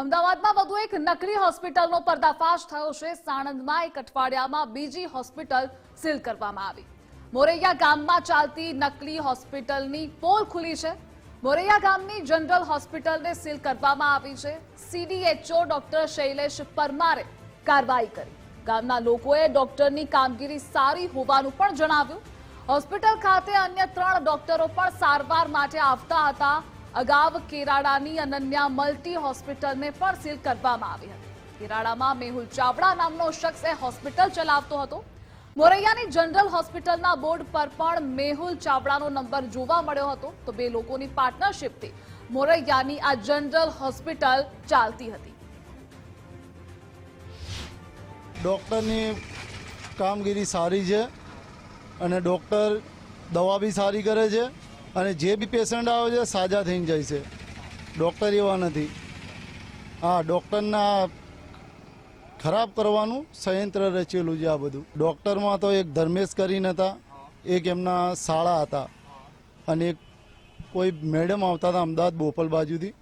અમદાવાદમાં વધુ એક નકલી હોસ્પિટલનો પર્દાફાશ થયો છે. સાણંદમાં એક અઠવાડિયામાં બીજી હોસ્પિટલ સીલ કરવામાં આવી. મોરૈયા ગામમાં ચાલતી નકલી હોસ્પિટલની પોલ ખુલી છે. મોરૈયા ગામની જનરલ હોસ્પિટલને સીલ કરવામાં આવી છે. સીડીએચઓ ડોક્ટર શૈલેષ પરમારે કાર્યવાહી કરી. ગામના લોકોએ ડોક્ટરની કામગીરી સારી હોવાનું પણ જણાવ્યું. હોસ્પિટલ ખાતે અન્ય ત્રણ ડોક્ટરો પણ સારવાર માટે આવતા હતા. અગાઉ કેરાડાની અનન્યા મલ્ટી હોસ્પિટલને પણ સીલ કરવામાં આવી હતી. કેરાડામાં મેહુલ ચાવડા નામનો શખ્સ એ હોસ્પિટલ ચલાવતો હતો. મોરૈયાની જનરલ હોસ્પિટલના બોર્ડ પર પણ મેહુલ ચાવડાનો નંબર જોવા મળ્યો હતો. તો બે લોકોની પાર્ટનરશિપથી મોરૈયાની આ જનરલ હોસ્પિટલ ચાલતી હતી. ડૉક્ટરની કામગીરી સારી છે અને ડૉક્ટર દવા બી સારી કરે છે. અને જે બી પેશન્ટ આવે છે, સાજા થઈને જાય છે. ડૉક્ટર એવા નથી. હા ડૉક્ટરના ખરાબ કરવાનું સંયંત્ર રચેલું છે આ બધું. ડૉક્ટરમાં તો એક ધર્મેશ કરીને હતા, એક એમના શાળા હતા. અને એક કોઈ મેડમ આવતા હતા અમદાવાદ બોપલ બાજુથી.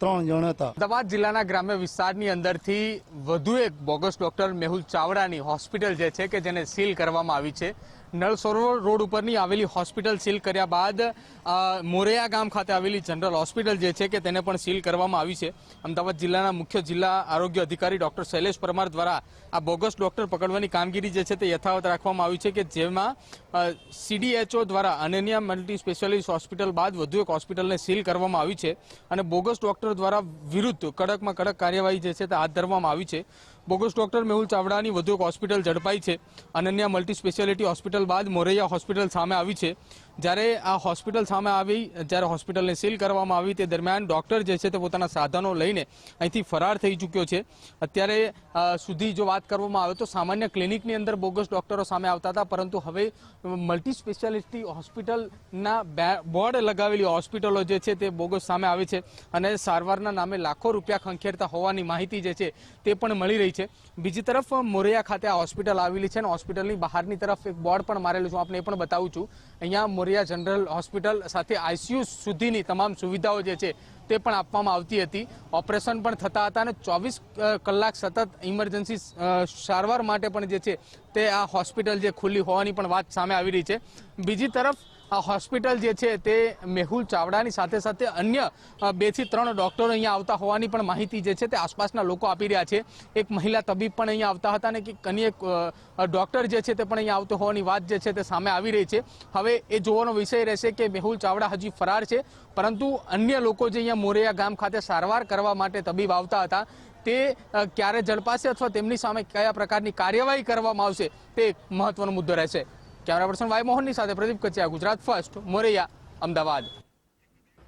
ત્રણ જણ હતા. અમદાવાદ જિલ્લાના ગ્રામ્ય વિસ્તારની અંદરથી વધુ એક બોગસ ડોક્ટર મેહુલ ચાવડાની હોસ્પિટલ જે છે કે જેને સીલ કરવામાં આવી છે. નળ સરોવર રોડ ઉપરની આવેલી હોસ્પિટલ સીલ કર્યા બાદ મોરૈયા ગામ ખાતે આવેલી જનરલ હોસ્પિટલ જે છે કે તેને પણ સીલ કરવામાં આવી છે. અમદાવાદ જિલ્લાના મુખ્ય જિલ્લા આરોગ્ય અધિકારી ડોક્ટર શૈલેષ પરમાર દ્વારા આ બોગસ ડોક્ટર પકડવાની કામગીરી જે છે તે યથાવત રાખવામાં આવી છે કે જેમાં સીડીએચઓ દ્વારા અનન્યા મલ્ટી સ્પેશિયાલિસ્ટ હોસ્પિટલ બાદ વધુ એક હોસ્પિટલને સીલ કરવામાં આવી છે અને બોગસ ડોક્ટર દ્વારા વિરુદ્ધ કડકમાં કડક કાર્યવાહી જે છે તે હાથ ધરવામાં આવી છે. બોગસ ડોક્ટર મેહુલ ચાવડાની વધુ એક હોસ્પિટલ ઝડપાઈ છે. અનન્યા મલ્ટી સ્પેશિયાલિટી હોસ્પિટલ બાદ મોરૈયા હોસ્પિટલ સામે આવી છે. જ્યારે આ હોસ્પિટલ સામે આવી, જ્યારે હોસ્પિટલને સીલ કરવામાં આવી, તે દરમિયાન ડૉક્ટર જે છે તે પોતાના સાધનો લઈને અહીંથી ફરાર થઈ ચૂક્યો છે. અત્યારે સુધી જો વાત કરવામાં આવે તો સામાન્ય ક્લિનિકની અંદર બોગસ ડૉક્ટરો સામે આવતા હતા, પરંતુ હવે મલ્ટી સ્પેશિયાલિટી હોસ્પિટલના બોર્ડ લગાવેલી હોસ્પિટલો જે છે તે બોગસ સામે આવે છે અને સારવારના નામે લાખો રૂપિયા ખંખેરતા હોવાની માહિતી જે છે તે પણ મળી રહી છે. બીજી તરફ, મોરૈયા ખાતે આ હોસ્પિટલ આવેલી છે અને હોસ્પિટલની બહારની તરફ એક બોર્ડ પણ મારેલું છું. આપને એ પણ બતાવું છું. અહીંયા મોરૈયા જનરલ હોસ્પિટલ સાથે આઈસીયુ સુધીની તમામ સુવિધાઓ જે છે તે પણ આપવામાં આવતી હતી. ઓપરેશન પણ થતા હતા અને ચોવીસ કલાક સતત ઇમરજન્સી સારવાર માટે પણ જે છે તે આ હોસ્પિટલ જે ખુલ્લી હોવાની પણ વાત સામે આવી રહી છે. બીજી તરફ હોસ્પિટલ જે છે તે મેહુલ ચાવડાની સાથે સાથે અન્ય બેથી ત્રણ ડોક્ટરો અહીંયા આવતા હોવાની પણ માહિતી જે છે તે આસપાસના લોકો આપી રહ્યા છે. એક મહિલા તબીબ પણ અહીંયા આવતા હતા અને અન્ય ડૉક્ટર જે છે તે પણ અહીંયા આવતો હોવાની વાત જે છે તે સામે આવી રહી છે. હવે એ જોવાનો વિષય રહેશે કે મેહુલ ચાવડા હજી ફરાર છે, પરંતુ અન્ય લોકો જે અહીંયા મોરેયા ગામ ખાતે સારવાર કરવા માટે તબીબ આવતા હતા, તે ક્યારે ઝડપાશે અથવા તેમની સામે કયા પ્રકારની કાર્યવાહી કરવામાં આવશે તે મહત્વનો મુદ્દો રહેશે. કેમેરા પર્સન વાય મોહનની સાથે પ્રદીપ કચિયા ગુજરાત ફર્સ્ટ મોરૈયા અમદાવાદ.